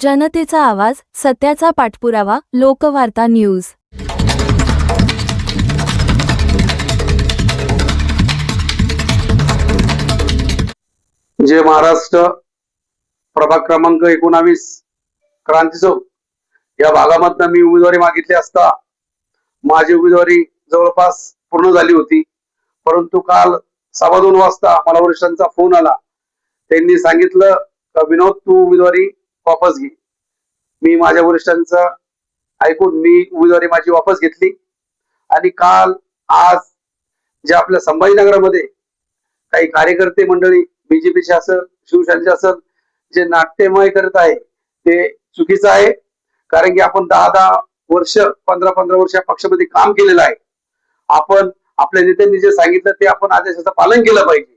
जनतेचा आवाज सत्याचा पाठपुरावा लोकवार्ता न्यूज. जे महाराष्ट्र. प्रभाग क्रमांक एकोणावीस क्रांती चौक. या भागामधनं मी उमेदवारी मागितली असता माझी उमेदवारी जवळपास पूर्ण झाली होती. परंतु काल सव्वा दोन वाजता मला वरिष्ठांचा फोन आला. त्यांनी सांगितलं का विनोद तू उमेदवारी वापस घे. मी माझ्या वरिष्ठांचं ऐकून मी उमेदवारी माझी वापस घेतली. आणि काल आज जे आपल्या संभाजीनगरामध्ये काही कार्यकर्ते मंडळी बीजेपीचे असेल शिवसेनेचे असेल जे नाट्यमय करत आहे ते चुकीचं आहे. कारण की आपण दहा दहा वर्ष पंधरा पंधरा वर्ष या पक्षामध्ये काम केलेलं आहे. आपण आपल्या नेत्यांनी जे सांगितलं ते आपण आदेशाचं पालन केलं पाहिजे.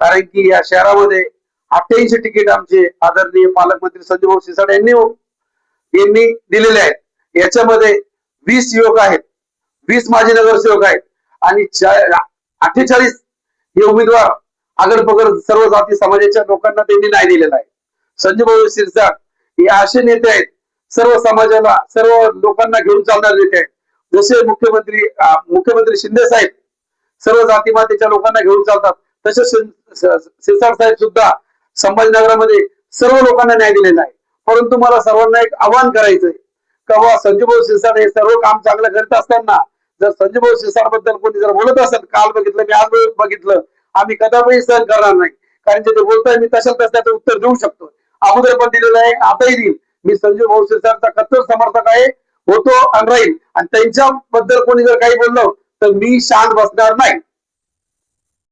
कारण की या शहरामध्ये अठ्ठ्याऐंशी तिकीट आमचे आदरणीय पालकमंत्री संजय भाऊ सिसाड यांनी हो- यांनी दिलेले आहेत. याच्यामध्ये वीस युवक आहेत. वीस माजी नगरसेवक आहेत. आणि अठ्ठेचाळीस हे उमेदवार अगर पगर सर्व जाती समाजाच्या लोकांना त्यांनी नाही दिलेला आहे. संजय भाऊ शिरसाट हे असे नेते आहेत. सर्व समाजाला सर्व लोकांना घेऊन चालणारे नेते आहेत. जसे मुख्यमंत्री मुख्यमंत्री शिंदे साहेब सर्व जातीमातेच्या लोकांना घेऊन चालतात. तसेच शिरसाट साहेब सुद्धा संभाजीनगरामध्ये सर्व लोकांना न्याय दिलेला आहे. परंतु मला सर्वांना एक आव्हान करायचंय. का बुवा संजय भाऊ शिरसाट हे सर्व काम चांगलं करत असताना जर संजूभाऊ शिरसाटबद्दल कोणी जर बोलत असेल काल बघितलं मी आज बघितलं आम्ही कदापि सहन करणार नाही. कारण जे ते बोलताय मी तशाच तसं त्याचं उत्तर देऊ शकतो. अगोदर पण दिलेलं आहे आताही देईल मी संजीव भाऊ शिरसाटचा कट्टर समर्थक आहे होतो आणि राहील. आणि त्यांच्याबद्दल कोणी जर काही बोललं तर मी शांत बसणार नाही.